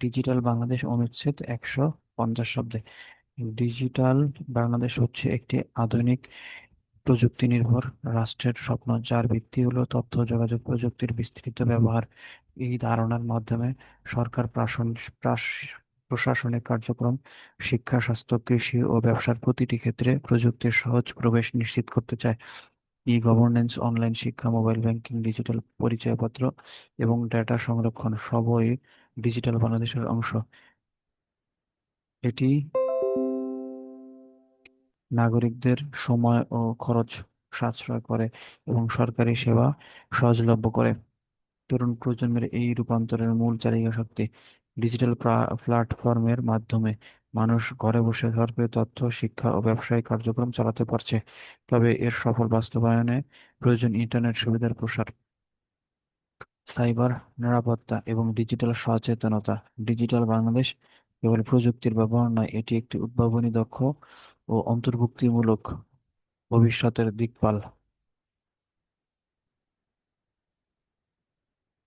Digital Bangladesh অনুচ্ছেদ একশো পঞ্চাশ শব্দে। ডিজিটাল বাংলাদেশ হচ্ছে একটি আধুনিক প্রযুক্তি নির্ভর রাষ্ট্রের স্বপ্ন, যার ভিত্তি হলো তথ্য, যোগাযোগ প্রযুক্তির বিস্তৃত ব্যবহার। এই ধারণার মাধ্যমে সরকার প্রশাসনিক কার্যক্রম, শিক্ষা, স্বাস্থ্য, কৃষি ও ব্যবসার প্রতিটি ক্ষেত্রে প্রযুক্তির সহজ প্রবেশ নিশ্চিত করতে চায়। ই গভর্নেন্স, অনলাইন শিক্ষা, মোবাইল ব্যাংকিং, ডিজিটাল পরিচয়পত্র এবং ডেটা সংরক্ষণ সবই ডিজিটাল বাংলাদেশের অংশ। এটি নাগরিকদের সময় ও খরচ সাশ্রয় করে এবং সরকারি সেবা সহজলভ্য করে। তরুণ প্রজন্মের এই রূপান্তরের মূল চালিকা শক্তি ডিজিটাল প্ল্যাটফর্মের মাধ্যমে মানুষ ঘরে বসে সরকারি তথ্য, শিক্ষা ও ব্যবসায়িক কার্যক্রম চালাতে পারছে। তবে এর সফল বাস্তবায়নে প্রয়োজন ইন্টারনেট সুবিধার প্রসার। সাইবার নিরাপত্তা এবং ডিজিটাল সচেতনতা। ডিজিটাল বাংলাদেশ কেবল প্রযুক্তির ব্যবহার নয়, এটি একটি উদ্ভাবনী দক্ষ ও অন্তর্ভুক্তিমূলক ভবিষ্যতের দিকপাল।